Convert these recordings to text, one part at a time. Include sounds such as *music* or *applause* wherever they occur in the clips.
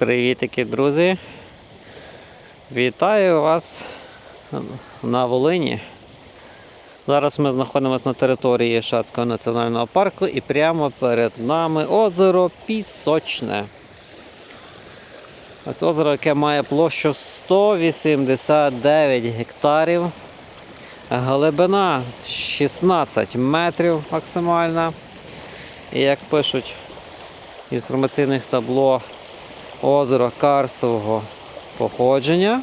Привітики, друзі! Вітаю вас на Волині. Зараз ми знаходимося на території Шацького національного парку і прямо перед нами озеро Пісочне. Ось озеро, яке має площу 189 гектарів. Глибина 16 метрів максимальна. І як пишуть в інформаційних табло озеро карстового походження.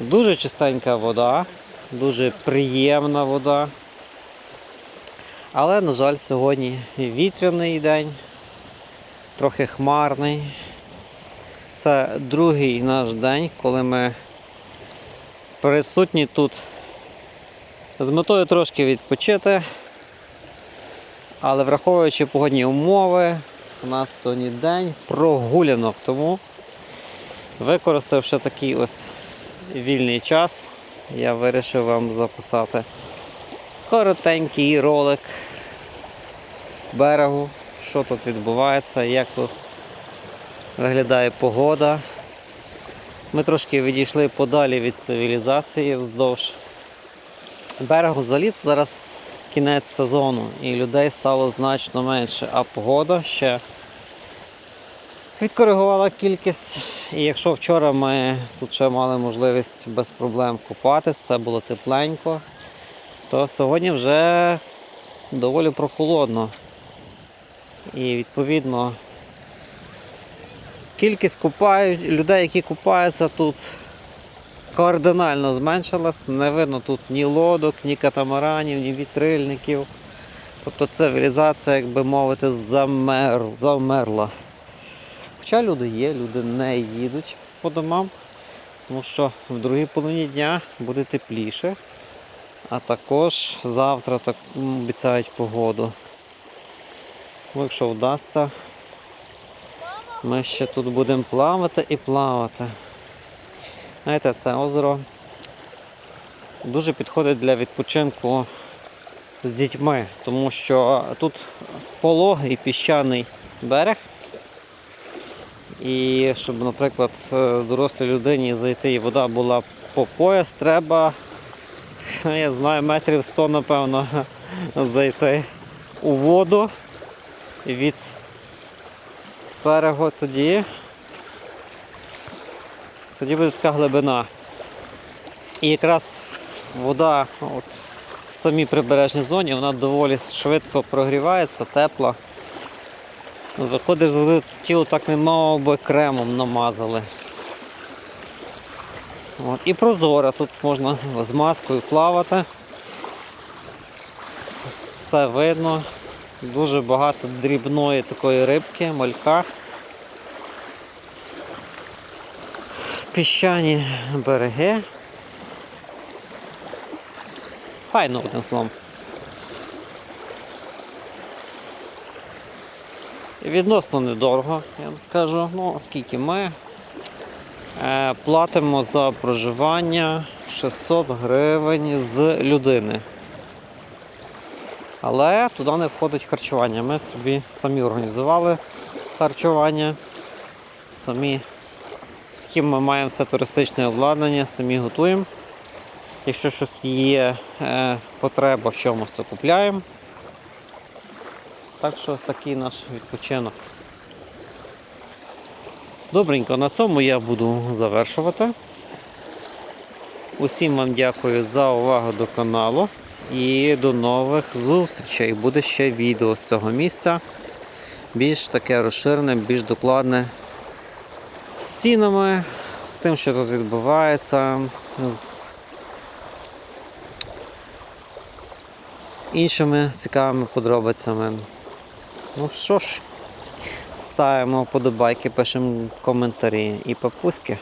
Дуже чистенька вода, дуже приємна вода. Але, на жаль, сьогодні вітряний день, трохи хмарний. Це другий наш день, коли ми присутні тут з метою трошки відпочити. Але враховуючи погодні умови, у нас сьогодні день прогулянок, тому використавши такий ось вільний час, я вирішив вам записати коротенький ролик з берегу, що тут відбувається, як тут виглядає погода. Ми трошки відійшли подалі від цивілізації вздовж берегу заліт зараз кінець сезону і людей стало значно менше, а погода ще відкоригувала кількість. І якщо вчора ми тут ще мали можливість без проблем купатися, все було тепленько, то сьогодні вже доволі прохолодно. І відповідно кількість купають, людей, які купаються тут, кардинально зменшилась. Не видно тут ні лодок, ні катамаранів, ні вітрильників. Тобто цивілізація, як би мовити, замер, замерла. Хоча люди є, люди не їдуть по домам, тому що в другій половині дня буде тепліше. А також завтра так обіцяють погоду. Якщо вдасться, ми ще тут будемо плавати і плавати. Знаєте, це озеро дуже підходить для відпочинку з дітьми, тому що тут пологий піщаний берег. І щоб, наприклад, е, дорослій людині зайти і вода була по пояс, треба, *laughs* я знаю, метрів 100, напевно, *laughs* зайти у воду від берегу тоді. Тоді буде така глибина. І якраз вода от, в самій прибережній зоні вона доволі швидко прогрівається, тепла. Виходиш з води, тіло так не мав би кремом намазали. От. І прозора, тут можна з маскою плавати. Все видно. Дуже багато дрібної такої рибки, малька. Піщані береги. Файно одним словом. Відносно недорого, я вам скажу. Ну, оскільки ми е, платимо за проживання 600 гривень з людини. Але туди не входить харчування. Ми собі самі організували харчування, самі, оскільки ми маємо все туристичне обладнання, самі готуємо. Якщо щось є е, потреба в чомусь, то купляємо. Так що такий наш відпочинок. Добренько, на цьому я буду завершувати. Усім вам дякую за увагу до каналу і до нових зустрічей. Буде ще відео з цього місця. Більш таке розширене, більш докладне з цінами, з тим, що тут відбувається, з іншими цікавими подробицями. Ну що ж, ставимо подобайки, пишемо коментарі і папуськи.